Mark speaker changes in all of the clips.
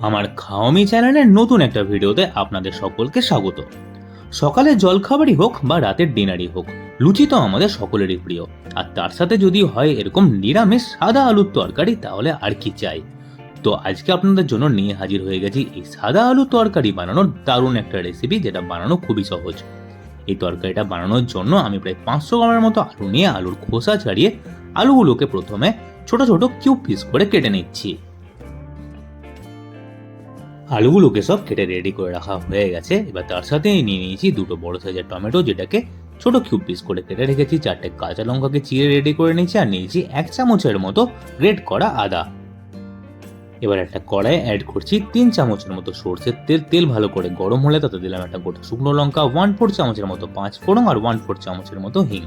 Speaker 1: আমার খাওয়ামি চ্যানেলের নতুন একটা ভিডিওতে আপনাদের সকলকে স্বাগত। সকালে জলখাবারই হোক বা রাতের ডিনারই হোক, লুচি তো আমাদের সকলেরই প্রিয়। আর তার সাথে যদি হয় এরকম নিরামিষ সাদা আলুর তরকারি, তাহলে আর কি চাই? তো আজকে আপনাদের জন্য নিয়ে হাজির হয়ে গেছি এই সাদা আলুর তরকারি বানানোর দারুণ একটা রেসিপি যেটা বানানো খুবই সহজ। এই তরকারিটা বানানোর জন্য আমি প্রায় পাঁচশো গ্রামের মতো আলু নিয়ে আলুর খোসা ছাড়িয়ে আলুগুলোকে প্রথমে ছোট ছোট কিউব পিস করে কেটে নিচ্ছি। আলুগুলোকে সব কেটে রেডি করে রাখা হয়ে গেছে। এবার তার সাথে নিয়ে নিয়েছি দুটো বড় সাইজের টমেটো যেটাকে ছোট কিউব পিস করে কেটে রেখেছি। চারটে কাঁচা লঙ্কাকে চিড়ে রেডি করে নিয়েছি আর নিয়েছি এক চামচের মতো রেড করা আদা। এবার একটা কড়াই অ্যাড করছি তিন চামচের মতো সর্ষের তেল। তেল ভালো করে গরম হলে তাতে দিলাম একটা গোটা শুকনো লঙ্কা ওয়ান ফোর চামচের মতো পাঁচ ফোড়ন আর ওয়ান ফোর চামচের মতো হিং।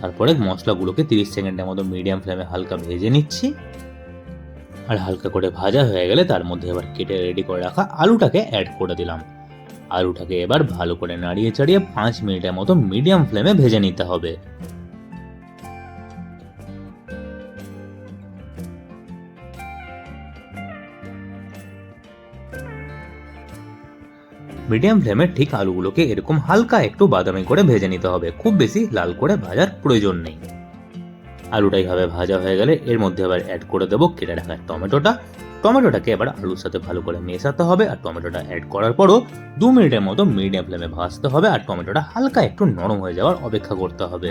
Speaker 1: তারপরে মশলাগুলোকে তিরিশ সেকেন্ডের মতো মিডিয়াম ফ্লেমে হালকা ভেজে নিচ্ছি। আর হালকা করে ভাজা হয়ে গেলে তার মধ্যে এবার কেটে রেডি করে রাখা আলুটাকে অ্যাড করে দিলাম। আলুটাকে এবার ভালো করে নাড়িয়ে চাড়িয়ে পাঁচ মিনিটের মতো মিডিয়াম ফ্লেমে ভেজে নিতে হবে। মিডিয়াম ফ্লেমে ঠিক আলুগুলোকে এরকম হালকা একটু বাদামি করে ভেজে নিতে হবে। খুব বেশি লাল করে ভাজার প্রয়োজন নেই। আলুটা এইভাবে ভাজা হয়ে গেলে এর মধ্যে আবার অ্যাড করে দেবো কেটে রাখা টমেটোটা। টমেটোটাকে এবার আলুর সাথে ভালো করে মেশাতে হবে আর টমেটোটা অ্যাড করার পরও দু মিনিটের মতো মিডিয়াম ফ্লেমে ভাজতে হবে আর টমেটোটা হালকা একটু নরম হয়ে যাওয়ার অপেক্ষা করতে হবে।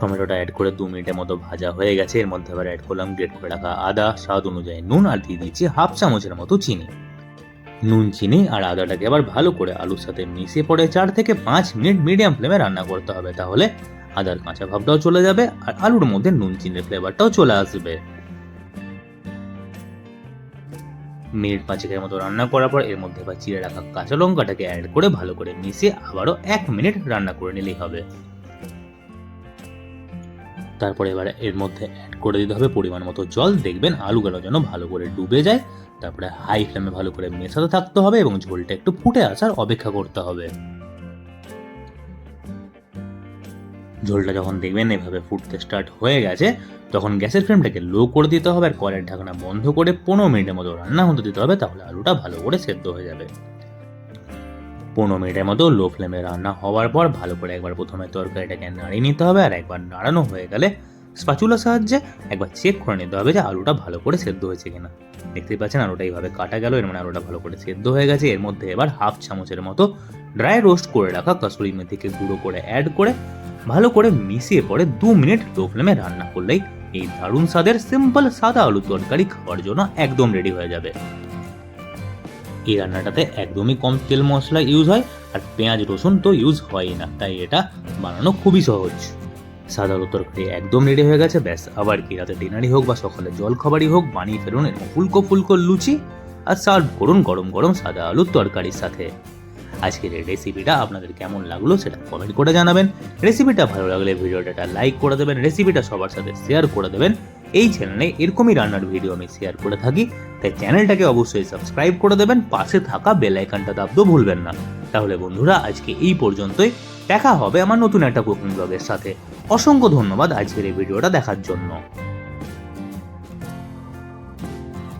Speaker 1: টমেটোটা অ্যাড করে দু মিনিটের মতো ভাজা হয়ে গেছে, এর মধ্যে আবার অ্যাড করলাম গ্রেট করে রাখা আদা, স্বাদ অনুযায়ী নুন আর দিয়ে দিচ্ছি হাফ চামচের মতো চিনি। নুন, চিনি আর আদাটাকে আবার ভালো করে আলুর সাথে মিশিয়ে পরে চার থেকে পাঁচ মিনিট মিডিয়াম ফ্লেমে রান্না করতে হবে। তাহলে আদার কাঁচা ভাবটাও চলে যাবে আর আলুর মধ্যে নুন, চিনির ফ্লেভারটাও চলে আসবে। মিনিট পাঁচেকের মতো রান্না করার পর এর মধ্যে এবার চিড়ে রাখা কাঁচা লঙ্কাটাকে অ্যাড করে ভালো করে মিশিয়ে আবারও এক মিনিট রান্না করে নিলেই হবে। তারপরে এবার এর মধ্যে অ্যাড করে দিতে হবে পরিমাণ মতো জল। দেখবেন আলুগুলো যেন ভালো করে ডুবে যায়। তারপরে হাই ফ্লেমে ভালো করে মেশাতে থাকতে হবে এবং ঝোলটা একটু ফুটে আসার অপেক্ষা করতে হবে। ঝোলটা যখন দেখবেন এভাবে ফুটতে স্টার্ট হয়ে গেছে, তখন গ্যাসের ফ্লেমটাকে লো করে দিতে হবে আর কড়াইয়ের ঢাকনা বন্ধ করে পনেরো মিনিটের মতো রান্না হতে দিতে হবে, তাহলে আলুটা ভালো করে সেদ্ধ হয়ে যাবে। পনেরো মিনিটের মতো লো ফ্লেমে রান্না হওয়ার পর ভালো করে একবার প্রথমে তরকারিটাকে নাড়িয়ে নিতে হবে আর একবার নাড়ানো হয়ে গেলে স্পাচুলার সাহায্যে একবার চেক করে নিতে হবে যে আলুটা ভালো করে সেদ্ধ হয়েছে কিনা। দেখতেই পাচ্ছেন আলুটা এইভাবে কাটা গেল, এর মানে আলুটা ভালো করে সেদ্ধ হয়ে গেছে। এর মধ্যে এবার হাফ চামচের মতো ড্রাই রোস্ট করে রাখা কাসুরি মেথিকে গুঁড়ো করে অ্যাড করে ভালো করে মিশিয়ে পরে দু মিনিট লো ফ্লেমে রান্না করলেই এই দারুণ স্বাদের সিম্পল সাদা আলু তরকারি খাওয়ার জন্য একদম রেডি হয়ে যাবে। এই রান্নাটাতে একদমই কম তেল মশলা ইউজ হয় আর পেঁয়াজ, রসুন তো ইউজ হয়ই না। তাই এটা বানানো খুবই সহজ। সাদা তরকারি একদম রেডি হয়ে গেছে, ব্যাস। আবার কি, রাতে ডিনারই হোক বা সকালে জল খাবারই হোক, বানিয়ে ফেলুন এরকম ফুলকো ফুলকো লুচি আর সার্ভ করুন গরম গরম সাদা আলুর তরকারির সাথে। আজকের এই রেসিপিটা আপনাদের কেমন লাগল সেটা কমেন্ট করে জানাবেন। রেসিপিটা ভালো লাগলে ভিডিওটা লাইক করে দেবেন রেসিপিটা সবার সাথে শেয়ার করে দেবেন। এই চ্যানেলে এরকমই রান্নার ভিডিও আমি শেয়ার করে থাকি। তাই চ্যানেলটাকে অবশ্যই সাবস্ক্রাইব করে দেবেন, পাশে থাকা বেল আইকনটা দাবতেও ভুলবেন না। তাহলে বন্ধুরা, আজকে এই পর্যন্তই। দেখা হবে আমার নতুন একটা কুকিং ব্লগের সাথে। অসংখ্য ধন্যবাদ আজকের এই ভিডিওটা দেখার জন্য।